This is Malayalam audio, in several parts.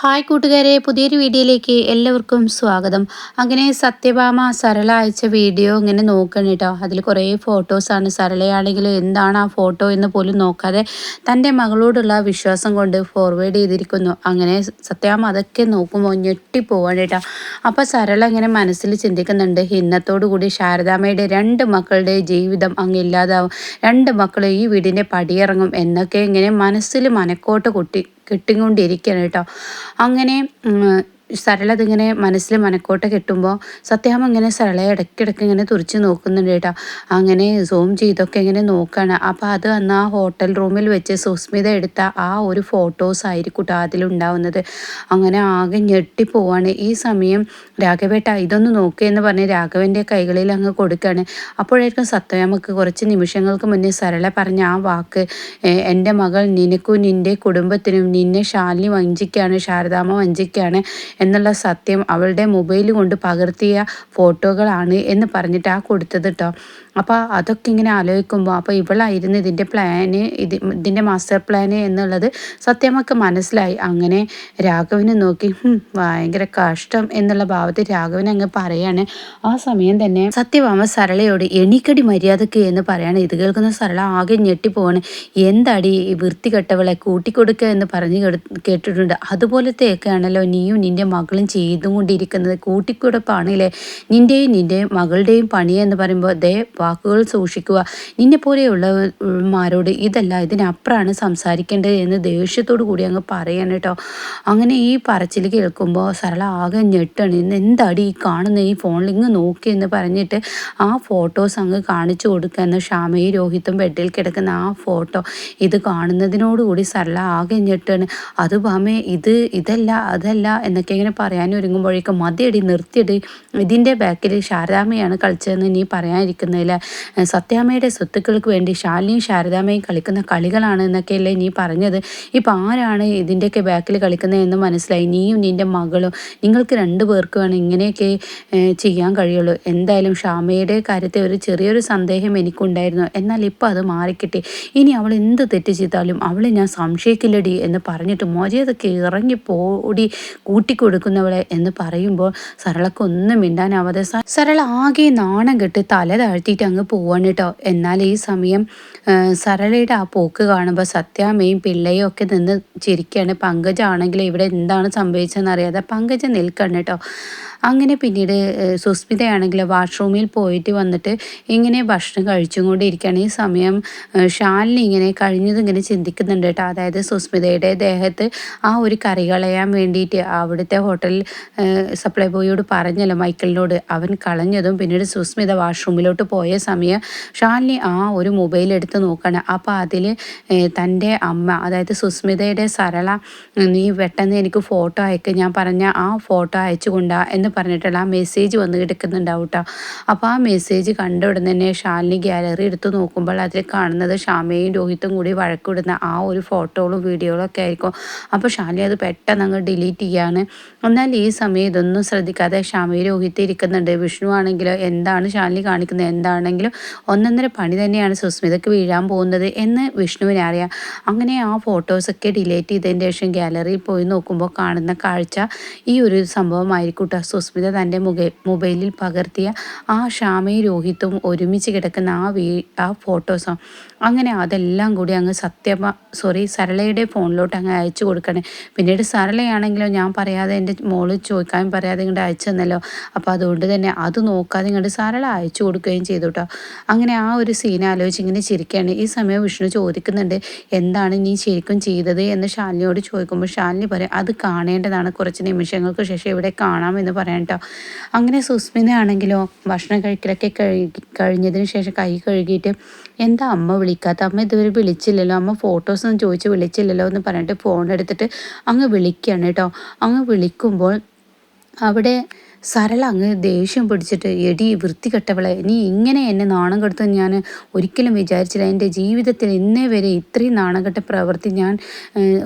ഹായ് കൂട്ടുകാരെ പുതിയൊരു വീഡിയോയിലേക്ക് എല്ലാവർക്കും സ്വാഗതം. അങ്ങനെ സത്യഭാമ സരള അയച്ച വീഡിയോ ഇങ്ങനെ നോക്കണം കേട്ടോ. അതിൽ കുറേ ഫോട്ടോസാണ് സരളയാണെങ്കിൽ എന്താണ് ആ ഫോട്ടോ എന്ന് പോലും നോക്കാതെ തന്റെ മകളോടുള്ള വിശ്വാസം കൊണ്ട് ഫോർവേഡ് ചെയ്തിരിക്കുന്നു. അങ്ങനെ സത്യഭാമ അതൊക്കെ നോക്കുമ്പോൾ ഞെട്ടിപ്പോവാണ് കേട്ടോ. അപ്പോൾ സരള ഇങ്ങനെ മനസ്സിൽ ചിന്തിക്കുന്നുണ്ട് കൂടി ശാരദാമ്മയുടെ രണ്ട് മക്കളുടെ ജീവിതം അങ്ങ് ഇല്ലാതാവും. രണ്ട് മക്കൾ ഈ വീടിന്റെ പടിയിറങ്ങും എന്നൊക്കെ ഇങ്ങനെ മനസ്സിൽ മനക്കോട്ട് കൊട്ടി കെട്ടിക്കൊണ്ടിരിക്കുകയാണ് കേട്ടോ. അങ്ങനെ സരള അതിങ്ങനെ മനസ്സിൽ മനക്കോട്ട കെട്ടുമ്പോൾ സത്യാമ്മ ഇങ്ങനെ സരളയെ ഇടയ്ക്കിടയ്ക്ക് ഇങ്ങനെ തുറച്ച് നോക്കുന്നുണ്ട് കേട്ടോ. അങ്ങനെ സൂം ചെയ്തൊക്കെ ഇങ്ങനെ നോക്കുകയാണ് അപ്പോൾ അത് അന്ന് ആ ഹോട്ടൽ റൂമിൽ വെച്ച് സുസ്മിത എടുത്ത ആ ഒരു ഫോട്ടോസ് ആയിരിക്കും അതിലുണ്ടാവുന്നത് അങ്ങനെ ആകെ ഞെട്ടിപ്പോവാണ് ഈ സമയം രാഘവേട്ട ഇതൊന്ന് നോക്കിയെന്ന് പറഞ്ഞ് രാഘവന്റെ കൈകളിൽ അങ്ങ് കൊടുക്കുകയാണ് അപ്പോഴായിരിക്കും സത്യാമ്മക്ക് കുറച്ച് നിമിഷങ്ങൾക്ക് മുന്നേ സരള പറഞ്ഞ ആ വാക്ക് എന്റെ മകൾ നിനക്കും നിന്റെ കുടുംബത്തിനും നിന്നെ ശാലിനി വഞ്ചിക്കുകയാണ് ശാരദാമ്മ വഞ്ചിക്കാണ് എന്നുള്ള സത്യം അവളുടെ മൊബൈൽ കൊണ്ട് പകർത്തിയ ഫോട്ടോകളാണ് എന്ന് പറഞ്ഞിട്ട് ആ കൊടുത്തത് കേട്ടോ അപ്പോൾ അതൊക്കെ ഇങ്ങനെ ആലോചിക്കുമ്പോൾ അപ്പോൾ ഇവളായിരുന്നു ഇതിന്റെ പ്ലാന് ഇത് ഇതിന്റെ മാസ്റ്റർ പ്ലാന് എന്നുള്ളത് സത്യമൊക്കെ മനസ്സിലായി. അങ്ങനെ രാഘവനെ നോക്കി ഭയങ്കര കഷ്ടം എന്നുള്ള ഭാവത്തിൽ രാഘവൻ അങ്ങ് പറയാണ്. ആ സമയം തന്നെ സത്യഭാമ സരളയോട് എണിക്കടി മര്യാദയ്ക്ക് എന്ന് പറയാണ്. ഇത് കേൾക്കുന്ന സരള ആകെ ഞെട്ടിപ്പോവാണ്. എന്താടി ഈ വൃത്തികെട്ടവളെ കൂട്ടിക്കൊടുക്കുക എന്ന് പറഞ്ഞു കേട്ടിട്ടുണ്ട്. അതുപോലത്തെയൊക്കെയാണല്ലോ നീയും നിന്റെ മകളും ചെയ്തുകൊണ്ടിരിക്കുന്നത്. കൂട്ടിക്കൊടുപ്പാണല്ലേ? നിന്റെയും നിന്റെ മകളുടെയും പണിയെന്ന് പറയുമ്പോൾ ദേ വാക്കുകൾ സൂക്ഷിക്കുക. നിന്നെ പോലെയുള്ളമാരോട് ഇതല്ല ഇതിനപ്പുറമാണ് സംസാരിക്കേണ്ടത് എന്ന് ദേഷ്യത്തോടു കൂടി അങ്ങ് പറയാണ് കേട്ടോ. അങ്ങനെ ഈ പറച്ചിൽ കേൾക്കുമ്പോൾ സരള ആകെ ഞെട്ടാണ്. ഇന്ന് എന്താടി ഈ കാണുന്ന? ഈ ഫോണിൽ ഇങ്ങ് നോക്കി എന്ന് പറഞ്ഞിട്ട് ആ ഫോട്ടോസ് അങ്ങ് കാണിച്ചു കൊടുക്കുന്ന ഷാമയും രോഹിത്തും ബെഡിൽ കിടക്കുന്ന ആ ഫോട്ടോ. ഇത് കാണുന്നതിനോടുകൂടി സരള ആകെ ഞെട്ടാണ്. അത് ഭാമേ ഇത് ഇതല്ല അതല്ല എന്നൊക്കെ ഇങ്ങനെ പറയാൻ ഒരുങ്ങുമ്പോഴേക്കും മതിയടി നിർത്തിയടി. ഇതിന്റെ ബാക്കിൽ ശാരദാമ്മയാണ് കളിച്ചതെന്ന് നീ പറയാനിരിക്കുന്നതിൽ സത്യാമ്മയുടെ സ്വത്തുക്കൾക്ക് വേണ്ടി ശാലിനിയും ശാരദാമ്മയും കളിക്കുന്ന കളികളാണ് എന്നൊക്കെയല്ലേ നീ പറഞ്ഞത്. ഇപ്പം ആരാണ് ഇതിന്റെയൊക്കെ ബാക്കിൽ കളിക്കുന്നതെന്ന് മനസ്സിലായി? നീയും നിന്റെ മകളും. നിങ്ങൾക്ക് രണ്ടു പേർക്കുമാണ് ഇങ്ങനെയൊക്കെ ചെയ്യാൻ കഴിയുള്ളൂ. എന്തായാലും ഷാമയുടെ കാര്യത്തെ ഒരു ചെറിയൊരു സന്ദേഹം എനിക്കുണ്ടായിരുന്നു. എന്നാൽ ഇപ്പോൾ അത് മാറിക്കിട്ടി. ഇനി അവൾ എന്ത് തെറ്റ് ചെയ്താലും അവളെ ഞാൻ സംശയിക്കില്ലടി എന്ന് പറഞ്ഞിട്ട് മോചയതൊക്കെ ഇറങ്ങി പോടി കൂട്ടിക്കൊടുക്കുന്നവളെ എന്ന് പറയുമ്പോൾ സരളക്ക് ഒന്നും മിണ്ടാനാവാതെ സരള ആകെ നാണം കെട്ട് തല താഴ്ത്തിയിട്ട് അങ്ങ് പോവാണ് കേട്ടോ. എന്നാൽ ഈ സമയം സരളയുടെ ആ പോക്ക് കാണുമ്പോൾ സത്യാമ്മയും പിള്ളയും ഒക്കെ നിന്ന് ചിരിക്കുകയാണ് പങ്കജാണെങ്കിൽ ഇവിടെ എന്താണ് സംഭവിച്ചതെന്ന് അറിയാതെ പങ്കജ നിൽക്കണം കേട്ടോ. അങ്ങനെ പിന്നീട് സുസ്മിതയാണെങ്കിൽ വാഷ്റൂമിൽ പോയിട്ട് വന്നിട്ട് ഇങ്ങനെ ഭക്ഷണം കഴിച്ചും കൊണ്ടിരിക്കുകയാണ് ഈ സമയം ഷാലിനി ഇങ്ങനെ കഴിഞ്ഞത് ഇങ്ങനെ ചിന്തിക്കുന്നുണ്ട് കേട്ടോ. അതായത് സുസ്മിതയുടെ ദേഹത്ത് ആ ഒരു കറി കളയാൻ വേണ്ടിയിട്ട് അവിടുത്തെ ഹോട്ടൽ സപ്ലൈ ബോയോട് പറഞ്ഞല്ലോ മൈക്കിളിനോട് അവൻ കളഞ്ഞതും പിന്നീട് സുസ്മിത വാഷ്റൂമിലോട്ട് പോയ സമയം ഷാലിനി ആ ഒരു മൊബൈൽ എടുത്ത് നോക്കണം. അപ്പോൾ അതിൽ തന്റെ അമ്മ അതായത് സുസ്മിതയുടെ സരള നീ പെട്ടെന്ന് എനിക്ക് ഫോട്ടോ അയക്കുക ഞാൻ പറഞ്ഞ ആ ഫോട്ടോ അയച്ചു കൊണ്ടാ എന്ന് പറഞ്ഞിട്ടുള്ള ആ മെസ്സേജ് വന്ന് കിടക്കുന്നുണ്ടാവും കേട്ടോ. അപ്പോൾ ആ മെസ്സേജ് കണ്ട ഉടനെ തന്നെ ഷാലിനി ഗാലറി എടുത്ത് നോക്കുമ്പോൾ അതിൽ കാണുന്നത് ഷാമയും രോഹിത്തും കൂടി വഴക്കിടുന്ന ആ ഒരു ഫോട്ടോകളും വീഡിയോകളും ഒക്കെ ആയിരിക്കും. അപ്പോൾ ഷാലിനി അത് പെട്ടെന്ന് അങ്ങ് ഡിലീറ്റ് ചെയ്യാണ്. എന്നാൽ ഈ സമയം ഇതൊന്നും ശ്രദ്ധിക്കാതെ ഷാമയും രോഹിത്ത് ഇരിക്കുന്നുണ്ട്. വിഷ്ണു ആണെങ്കിലോ എന്താണ് ഷാലിനി കാണിക്കുന്നത്? എന്താണെങ്കിലും ഒന്നൊന്നര പണി തന്നെയാണ് സുസ്മിതയ്ക്ക് വീഴാൻ പോകുന്നത് എന്ന് വിഷ്ണുവിനെ അറിയാം. അങ്ങനെ ആ ഫോട്ടോസൊക്കെ ഡിലേറ്റ് ചെയ്തതിന് ശേഷം ഗാലറിയിൽ പോയി നോക്കുമ്പോൾ കാണുന്ന കാഴ്ച ഈ ഒരു സംഭവമായിരിക്കും കേട്ടോ സുസ്മിത തന്റെ മുഖ മൊബൈലിൽ പകർത്തിയ ആ ക്ഷാമയും രോഹിത്തും ഒരുമിച്ച് കിടക്കുന്ന ആ വീ ആ ഫോട്ടോസോ അങ്ങനെ അതെല്ലാം കൂടി അങ്ങ് സത്യമ സോറി സരളയുടെ ഫോണിലോട്ട് അങ്ങ് അയച്ചു കൊടുക്കണേ. പിന്നീട് സരളയാണെങ്കിലോ ഞാൻ പറയാതെ എന്റെ മോൾ ചോദിക്കാൻ പറയാതെ ഇങ്ങോട്ട് അയച്ചു തന്നല്ലോ. അപ്പോൾ അതുകൊണ്ട് തന്നെ അത് നോക്കാതെ ഇങ്ങോട്ട് സരള അയച്ചു കൊടുക്കുകയും ചെയ്തു കേട്ടോ അങ്ങനെ ആ ഒരു സീൻ ആലോചിച്ച് ഇങ്ങനെ ചിരിക്കുകയാണ് ഈ സമയം വിഷ്ണു ചോദിക്കുന്നുണ്ട് എന്താണ് നീ ശരിക്കും ചെയ്തത്? എന്ന് ശാലിനിയോട് ചോദിക്കുമ്പോൾ ശാലിനി പറയും അത് കാണേണ്ടതാണ്. കുറച്ച് നിമിഷങ്ങൾക്ക് ശേഷം ഇവിടെ കാണാമെന്ന് പറയാം കേട്ടോ അങ്ങനെ സുസ്മിത ആണെങ്കിലോ ഭക്ഷണം കഴിക്കലൊക്കെ കഴുകി കഴിഞ്ഞതിന് ശേഷം കൈ കഴുകിയിട്ട് എന്താ അമ്മ വിളിക്കാത്ത? അമ്മ ഇതുവരെ വിളിച്ചില്ലല്ലോ. അമ്മ ഫോട്ടോസ് ഒന്നും ചോദിച്ച് വിളിച്ചില്ലല്ലോ എന്ന് പറഞ്ഞിട്ട് ഫോൺ എടുത്തിട്ട് അങ്ങ് വിളിക്കുകയാണ് കേട്ടോ അങ്ങ് വിളിക്കുമ്പോൾ അവിടെ സരള അങ്ങ് ദേഷ്യം പിടിച്ചിട്ട് എടി വൃത്തികെട്ടവളെ നീ ഇങ്ങനെ എന്നെ നാണം കെടുത്ത് ഞാൻ ഒരിക്കലും വിചാരിച്ചില്ല. എന്റെ ജീവിതത്തിൽ ഇന്നേ വരെ ഇത്രയും നാണം കെട്ട പ്രവൃത്തി ഞാൻ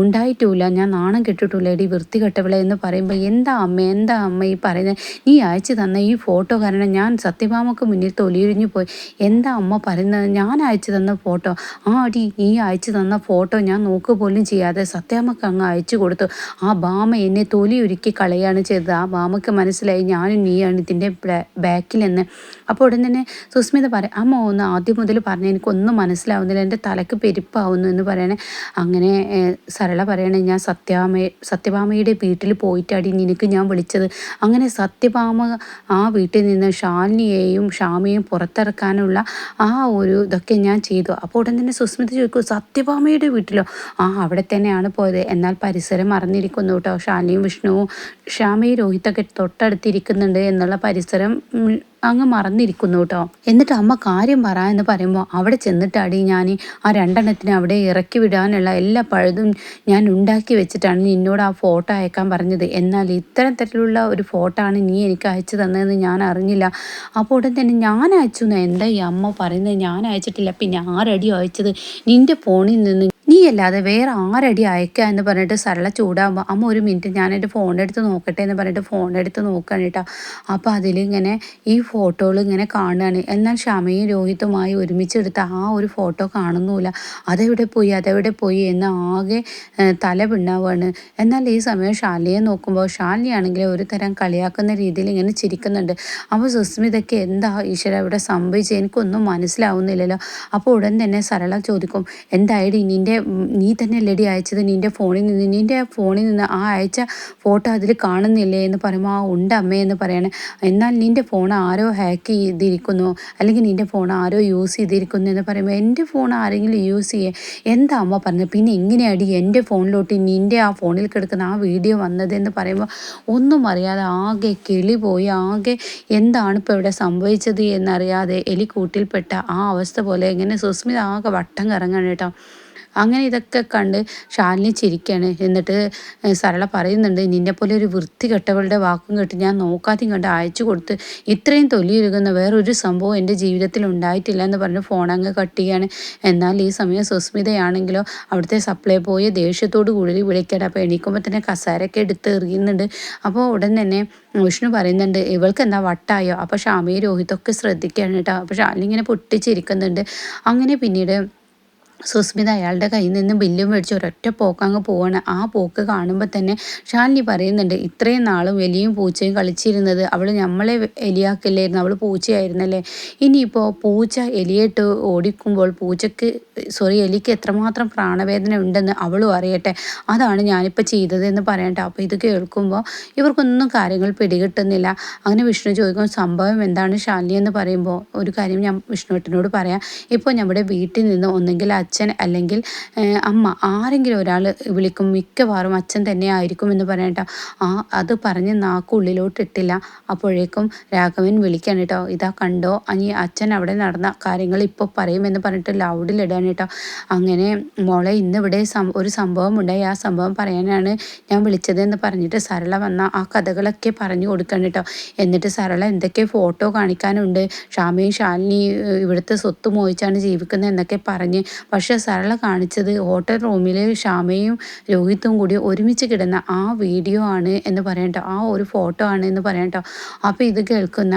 ഉണ്ടായിട്ടുമില്ല ഞാൻ നാണം കെട്ടിട്ടില്ല. എടി വൃത്തികെട്ടവളെ എന്ന് പറയുമ്പോൾ എന്താ അമ്മ എന്താ അമ്മ ഈ പറയുന്നത്? നീ അയച്ചു തന്ന ഈ ഫോട്ടോ കാരണം ഞാൻ സത്യഭാമക്ക് മുന്നിൽ തൊലിയുരിഞ്ഞു പോയി. എന്താ അമ്മ പറയുന്നത്? ഞാൻ അയച്ചു തന്ന ഫോട്ടോ. ആ അടി നീ അയച്ചു തന്ന ഫോട്ടോ ഞാൻ നോക്കുക പോലും ചെയ്യാതെ സത്യാമ്മക്ക് അങ്ങ് അയച്ചു കൊടുത്തു. ആ ഭാമ എന്നെ തൊലി ഒരുക്കി കളയാണ് ചെയ്തത്. ആ ഭാമക്ക് മനസ്സിലായി ഞാനും നീയാണ് ഇതിന്റെ ബാക്കിലെന്ന്. അപ്പോൾ ഉടൻ തന്നെ സുസ്മിത പറയാം അമ്മ ഒന്ന് ആദ്യം മുതൽ പറഞ്ഞ എനിക്കൊന്നും മനസ്സിലാവുന്നില്ല എന്റെ തലക്ക് പെരുപ്പാവുന്നു എന്ന് പറയണേ. അങ്ങനെ സരള പറയണേ ഞാൻ സത്യാമ സത്യഭാമയുടെ വീട്ടിൽ പോയിട്ടാടി നിനക്ക് ഞാൻ വിളിച്ചത്. അങ്ങനെ സത്യഭാമ ആ വീട്ടിൽ നിന്ന് ഷാലിനിയെയും ഷാമയെയും പുറത്തിറക്കാനുള്ള ആ ഒരു ഇതൊക്കെ ഞാൻ ചെയ്തു. അപ്പോൾ ഉടൻ തന്നെ സുസ്മിത ചോദിക്കും സത്യഭാമയുടെ വീട്ടിലോ? ആ അവിടെ തന്നെയാണ് പോയത്. എന്നാൽ പരിസരം മറന്നിരിക്കുന്നു കേട്ടോ. ഷാലിനിയും വിഷ്ണുവും ഷാമയും രോഹിത്തൊക്കെ തൊട്ടടുത്തിരിക്കുന്നുണ്ട് എന്നുള്ള പരിസരം അങ്ങ് മറന്നിരിക്കുന്നു കേട്ടോ. എന്നിട്ട് അമ്മ കാര്യം പറ എന്ന് പറയുമ്പോൾ അവിടെ ചെന്നിട്ടാടി ഞാൻ ആ രണ്ടെണ്ണത്തിന് അവിടെ ഇറക്കി വിടാനുള്ള എല്ലാ പഴുതും ഞാൻ ഉണ്ടാക്കി വെച്ചിട്ടാണ് നിന്നോട് ആ ഫോട്ടോ അയക്കാൻ പറഞ്ഞത്. എന്നാൽ ഇത്തരം തരത്തിലുള്ള ഒരു ഫോട്ടോ ആണ് നീ എനിക്ക് അയച്ചു തന്നതെന്ന് ഞാൻ അറിഞ്ഞില്ല. അപ്പോൾ ഉടൻ തന്നെ ഞാൻ അയച്ചു. എന്താ ഈ അമ്മ പറയുന്നത്? ഞാൻ അയച്ചിട്ടില്ല. പിന്നെ ആരടി അയച്ചത്? നിന്റെ ഫോണിൽ നിന്ന് നീ അല്ലാതെ വേറെ ആരടി അയക്കുക എന്ന് പറഞ്ഞിട്ട് സരള ചൂടാകുമ്പോൾ അമ്മ ഒരു മിനിറ്റ് ഫോൺ എടുത്ത് നോക്കട്ടെ എന്ന് പറഞ്ഞിട്ട് ഫോൺ എടുത്ത് നോക്കുകയാണ് കേട്ടോ. അപ്പോൾ അതിലിങ്ങനെ ഈ ഫോട്ടോകൾ ഇങ്ങനെ കാണുകയാണ്. എന്നാൽ ക്ഷമയും രോഹിത്തുമായി ഒരുമിച്ചെടുത്ത ആ ഒരു ഫോട്ടോ കാണുന്നുമില്ല. അതെവിടെ പോയി? അതെവിടെ പോയി? എന്ന് ആകെ തല പിണ്ണാവാണ് എന്നാൽ ഈ സമയം ഷാലിയെ നോക്കുമ്പോൾ ഷാലിയാണെങ്കിൽ ഒരു തരം കളിയാക്കുന്ന രീതിയിൽ ഇങ്ങനെ ചിരിക്കുന്നുണ്ട്. അപ്പോൾ സുസ്മിതയ്ക്ക് എന്താ ഈശ്വര ഇവിടെ സംഭവിച്ചത് എനിക്കൊന്നും മനസ്സിലാവുന്നില്ലല്ലോ. അപ്പോൾ ഉടൻ തന്നെ സരള ചോദിക്കും എന്തായാലും നിന്റെ നീ തന്നെ അല്ലടി അയച്ചത് നിന്റെ ഫോണിൽ നിന്ന്. നിന്റെ ഫോണിൽ നിന്ന് ആ അയച്ച ഫോട്ടോ അതിൽ കാണുന്നില്ലേ എന്ന് പറയുമ്പോൾ ആ ഉണ്ട് അമ്മേ എന്ന് പറയണേ. എന്നാൽ നിന്റെ ഫോൺ ആരോ ഹാക്ക് ചെയ്തിരിക്കുന്നു. അല്ലെങ്കിൽ നിന്റെ ഫോൺ ആരോ യൂസ് ചെയ്തിരിക്കുന്നു എന്ന് പറയുമ്പോൾ എന്റെ ഫോൺ ആരെങ്കിലും യൂസ് ചെയ്യുക എന്താ അമ്മ പറഞ്ഞത്? പിന്നെ എങ്ങനെയാടി എന്റെ ഫോണിലോട്ട് നിന്റെ ആ ഫോണിൽ കിടക്കുന്ന ആ വീഡിയോ വന്നതെന്ന് പറയുമ്പോൾ ഒന്നും അറിയാതെ ആകെ കിളി പോയി. ആകെ എന്താണ് ഇപ്പോൾ ഇവിടെ സംഭവിച്ചത് എന്നറിയാതെ എലിക്കൂട്ടിൽപ്പെട്ട ആ അവസ്ഥ പോലെ എങ്ങനെ സുസ്മിത ആകെ വട്ടം കറങ്ങാണ് കേട്ടോ. അങ്ങനെ ഇതൊക്കെ കണ്ട് ഷാലിനി ചിരിക്കുകയാണ് എന്നിട്ട് സരള പറയുന്നുണ്ട് നിന്നെപ്പോലെ ഒരു വൃത്തി കെട്ടവളുടെ വാക്കും കേട്ട് ഞാൻ നോക്കാതെയും കണ്ട് അയച്ചു കൊടുത്ത് ഇത്രയും തൊലിയൊരുകുന്ന വേറൊരു സംഭവം എന്റെ ജീവിതത്തിൽ ഉണ്ടായിട്ടില്ല എന്ന് പറഞ്ഞ് ഫോൺ അങ്ങ് കട്ട് ചെയ്യാണ്. എന്നാൽ ഈ സമയം സുസ്മിതയാണെങ്കിലോ അവിടുത്തെ സപ്ലൈ പോയി ദേഷ്യത്തോട് കൂടി വിളിക്കട്ടെ. അപ്പോൾ എണീക്കുമ്പോൾ തന്നെ കസാരൊക്കെ എടുത്ത് എറിയുന്നുണ്ട്. അപ്പോൾ ഉടൻ തന്നെ വിഷ്ണു പറയുന്നുണ്ട് ഇവൾക്ക് എന്താ വട്ടായോ? അപ്പോൾ ഷാമിയും രോഹിതൊക്കെ ശ്രദ്ധിക്കുകയാണ് കേട്ടോ. അപ്പോൾ ഷാലിനി ഇങ്ങനെ പൊട്ടിച്ചിരിക്കുന്നുണ്ട്. അങ്ങനെ പിന്നീട് സുസ്മിത അയാളുടെ കയ്യിൽ നിന്ന് ബില്ലും മേടിച്ച് ഒരൊറ്റ പോക്കങ്ങ് പോവാണ്. ആ പോക്ക് കാണുമ്പോൾ തന്നെ ഷാലിനി പറയുന്നുണ്ട് ഇത്രയും നാളും എലിയും പൂച്ചയും കളിച്ചിരുന്നത് അവൾ നമ്മളെ എലിയാക്കില്ലായിരുന്നു അവൾ പൂച്ചയായിരുന്നല്ലേ? ഇനിയിപ്പോൾ പൂച്ച എലിയിട്ട് ഓടിക്കുമ്പോൾ പൂച്ചക്ക് സോറി എലിക്ക് എത്രമാത്രം പ്രാണവേദന ഉണ്ടെന്ന് അവളും അറിയട്ടെ. അതാണ് ഞാനിപ്പോൾ ചെയ്തതെന്ന് പറയട്ടെ. അപ്പോൾ ഇത് കേൾക്കുമ്പോൾ ഇവർക്കൊന്നും കാര്യങ്ങൾ പിടികിട്ടുന്നില്ല. അങ്ങനെ വിഷ്ണു ചോദിക്കും സംഭവം എന്താണ് ഷാലിനി എന്ന് പറയുമ്പോൾ ഒരു കാര്യം ഞാൻ വിഷ്ണുവേട്ടനോട് പറയാം ഇപ്പോൾ നമ്മുടെ വീട്ടിൽ നിന്ന് ഒന്നെങ്കിൽ അച്ഛൻ അല്ലെങ്കിൽ അമ്മ ആരെങ്കിലും ഒരാൾ വിളിക്കും മിക്കവാറും അച്ഛൻ തന്നെ ആയിരിക്കും എന്ന് പറയട്ടോ ആ അത് പറഞ്ഞ് നാക്കുള്ളിലോട്ടിട്ടില്ല അപ്പോഴേക്കും രാഘവൻ വിളിക്കാൻ കേട്ടോ. ഇതാ കണ്ടോ അനി അച്ഛൻ അവിടെ നടന്ന കാര്യങ്ങൾ ഇപ്പോൾ പറയുമെന്ന് പറഞ്ഞിട്ട് ലൗഡിലിടാൻ കേട്ടോ. അങ്ങനെ മോളെ ഇന്നിവിടെ ഒരു സംഭവം ഉണ്ടായി. ആ സംഭവം പറയാനാണ് ഞാൻ വിളിച്ചത് എന്ന് പറഞ്ഞിട്ട് സരള വന്ന ആ കഥകളൊക്കെ പറഞ്ഞു കൊടുക്കണം കേട്ടോ. എന്നിട്ട് സരള എന്തൊക്കെ ഫോട്ടോ കാണിക്കാനുണ്ട്? ഷാമയും ഷാലിനി ഇവിടുത്തെ സ്വത്ത് മോഹിച്ചാണ് ജീവിക്കുന്നത് എന്നൊക്കെ പറഞ്ഞ് പക്ഷേ സരള കാണിച്ചത് ഹോട്ടൽ റൂമിൽ ഷാമയും രോഹിത്തും കൂടി ഒരുമിച്ച് കിടന്ന ആ വീഡിയോ ആണ് എന്ന് പറയട്ടോ ആ ഒരു ഫോട്ടോ ആണ് എന്ന് പറയട്ടോ അപ്പോൾ ഇത് കേൾക്കുന്ന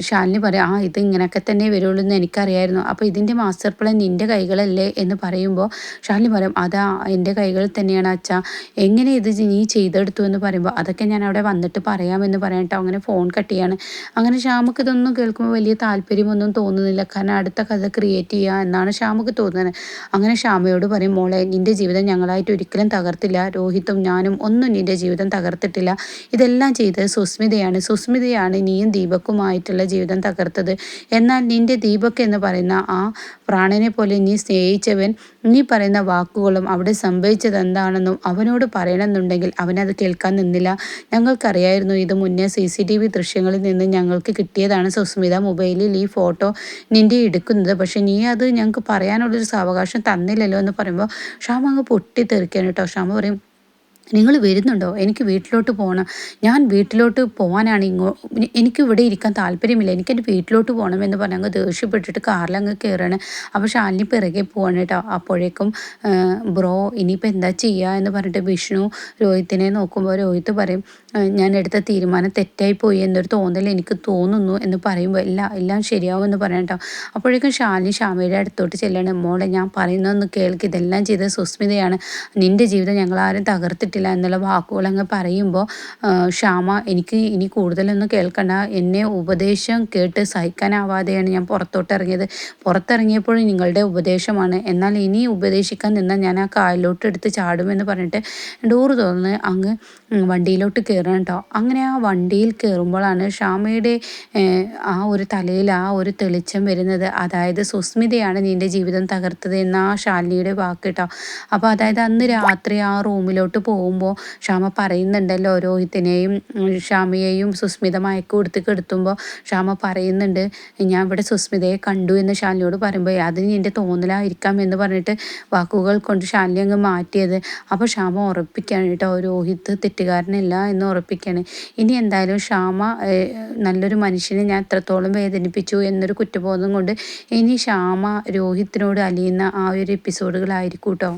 ശാലിനി പറയാം ആ ഇത് ഇങ്ങനെയൊക്കെ തന്നെ വരുള്ളൂ എന്ന് എനിക്കറിയായിരുന്നു. അപ്പോൾ ഇതിന്റെ മാസ്റ്റർ പ്ലാൻ നിന്റെ കൈകളല്ലേ? എന്ന് പറയുമ്പോൾ ശാലിനി പറയും അതാ എന്റെ കൈകളിൽ തന്നെയാണ് അച്ഛ. എങ്ങനെ ഇത് നീ ചെയ്തെടുത്തു? എന്ന് പറയുമ്പോൾ അതൊക്കെ ഞാൻ അവിടെ വന്നിട്ട് പറയാമെന്ന് പറയട്ടോ അങ്ങനെ ഫോൺ കട്ട് ചെയ്യാണ്. അങ്ങനെ ഷാമുക്ക് ഇതൊന്നും കേൾക്കുമ്പോൾ വലിയ താല്പര്യമൊന്നും തോന്നുന്നില്ല. കാരണം അടുത്ത കഥ ക്രിയേറ്റ് ചെയ്യുക എന്നാണ് ഷാമുക്ക് തോന്നുന്നത്. അങ്ങനെ ഷാമയോട് പറയും മോളെ നിന്റെ ജീവിതം ഞങ്ങളായിട്ട് ഒരിക്കലും തകർത്തില്ല. രോഹിത്തും ഞാനും ഒന്നും നിന്റെ ജീവിതം തകർത്തിട്ടില്ല. ഇതെല്ലാം ചെയ്തത് സുസ്മിതയാണ്. സുസ്മിതയാണ് നീയും ദീപ ദീപക്കുമായിട്ടുള്ള ജീവിതം തകർത്തത്. എന്നാൽ നിന്റെ ദീപക് എന്ന് പറയുന്ന ആ പ്രാണനെ പോലെ നീ സ്നേഹിച്ചവൻ നീ പറയുന്ന വാക്കുകളും അവിടെ സംഭവിച്ചത് എന്താണെന്നും അവനോട് പറയണമെന്നുണ്ടെങ്കിൽ അവനത് കേൾക്കാൻ നിന്നില്ല. ഞങ്ങൾക്കറിയായിരുന്നു ഇത് മുന്നേ സി സി ടി വി ദൃശ്യങ്ങളിൽ നിന്ന് ഞങ്ങൾക്ക് കിട്ടിയതാണ്. സുസ്മിത മൊബൈലിൽ ഈ ഫോട്ടോ നിന്റെ എടുക്കുന്നത്. പക്ഷെ നീ അത് ഞങ്ങൾക്ക് പറയാനുള്ളൊരു സാവകാശം തന്നില്ലല്ലോ എന്ന് പറയുമ്പോൾ ഷാമ അങ്ങ് പൊട്ടിത്തെറിക്കാണ് കേട്ടോ. ഷാമ പറയും നിങ്ങൾ വരുന്നുണ്ടോ? എനിക്ക് വീട്ടിലോട്ട് പോകണം ഞാൻ വീട്ടിലോട്ട് പോകാനാണ് ഇങ്ങോ എനിക്ക് ഇവിടെ ഇരിക്കാൻ താല്പര്യമില്ല. എനിക്ക് എന്റെ വീട്ടിലോട്ട് പോകണം എന്ന് പറഞ്ഞ് അങ്ങ് ദേഷ്യപ്പെട്ടിട്ട് കാറിലങ്ങ് കയറുകയാണ് അപ്പോൾ ഷാലിനി പിറകെ പോവാണ് കേട്ടോ. അപ്പോഴേക്കും ബ്രോ ഇനിയിപ്പോൾ എന്താ ചെയ്യുക എന്ന് പറഞ്ഞിട്ട് വിഷ്ണു രോഹിത്തിനെ നോക്കുമ്പോൾ രോഹിത്ത് പറയും ഞാൻ എടുത്ത തീരുമാനം തെറ്റായി പോയി എന്നൊരു തോന്നൽ എനിക്ക് തോന്നുന്നു എന്ന് പറയുമ്പോൾ എല്ലാം എല്ലാം ശരിയാവും എന്ന് പറയാം കേട്ടോ. അപ്പോഴേക്കും ഷാലിനി ഷാമയുടെ അടുത്തോട്ട് ചെല്ലണം. മോളെ ഞാൻ പറയുന്നതെന്ന് കേൾക്ക്. ഇതെല്ലാം ചെയ്തത് സുസ്മിതയാണ്. നിന്റെ ജീവിതം ഞങ്ങളാരും തകർത്തിട്ടില്ല. പറ്റില്ല എന്നുള്ള വാക്കുകളങ്ങ് പറയുമ്പോൾ ക്ഷാമ എനിക്ക് ഇനി കൂടുതലൊന്നും കേൾക്കണ്ട. എന്നെ ഉപദേശം കേട്ട് സഹിക്കാനാവാതെയാണ് ഞാൻ പുറത്തോട്ട് ഇറങ്ങിയത് പുറത്തിറങ്ങിയപ്പോൾ നിങ്ങളുടെ ഉപദേശമാണ്. എന്നാൽ ഇനി ഉപദേശിക്കാൻ നിന്നാൽ ഞാൻ ആ കായലിലോട്ട് എടുത്ത് ചാടുമെന്ന് പറഞ്ഞിട്ട് ഡോറ് തുറന്ന് അങ്ങ് വണ്ടിയിലോട്ട് കയറണം കേട്ടോ. അങ്ങനെ ആ വണ്ടിയിൽ കയറുമ്പോഴാണ് ഷാമയുടെ ആ ഒരു തലയിൽ ആ ഒരു തെളിച്ചം വരുന്നത്. അതായത് സുസ്മിതയാണ് നിന്റെ ജീവിതം തകർത്തത് എന്ന ആ ശാലിനിയുടെ വാക്ക് കേട്ടോ. അപ്പോൾ അതായത് അന്ന് രാത്രി ആ റൂമിലോട്ട് പോകും പോകുമ്പോൾ ക്ഷാമ പറയുന്നുണ്ടല്ലോ രോഹിത്തിനെയും ഷാമിയെയും സുസ്മിത മയക്കു കൊടുത്ത് കെടുത്തുമ്പോൾ ക്ഷാമ പറയുന്നുണ്ട് ഞാൻ ഇവിടെ സുസ്മിതയെ കണ്ടു എന്ന് ശാലിനിയോട് പറയുമ്പോൾ അത് നിന്റെ തോന്നലായിരിക്കാം എന്ന് പറഞ്ഞിട്ട് വാക്കുകൾ കൊണ്ട് ശാലിനി അങ്ങ് മാറ്റിയത്. അപ്പോൾ ക്ഷാമ ഉറപ്പിക്കുകയാണ് കേട്ടോ രോഹിത്ത് തെറ്റുകാരനല്ല എന്ന് ഉറപ്പിക്കുകയാണ് ഇനി എന്തായാലും ക്ഷാമ നല്ലൊരു മനുഷ്യനെ ഞാൻ എത്രത്തോളം വേദനിപ്പിച്ചു എന്നൊരു കുറ്റബോധം കൊണ്ട് ഇനി ക്ഷാമ രോഹിത്തിനോട് അലിയുന്ന ആ ഒരു എപ്പിസോഡുകളായിരിക്കും കേട്ടോ.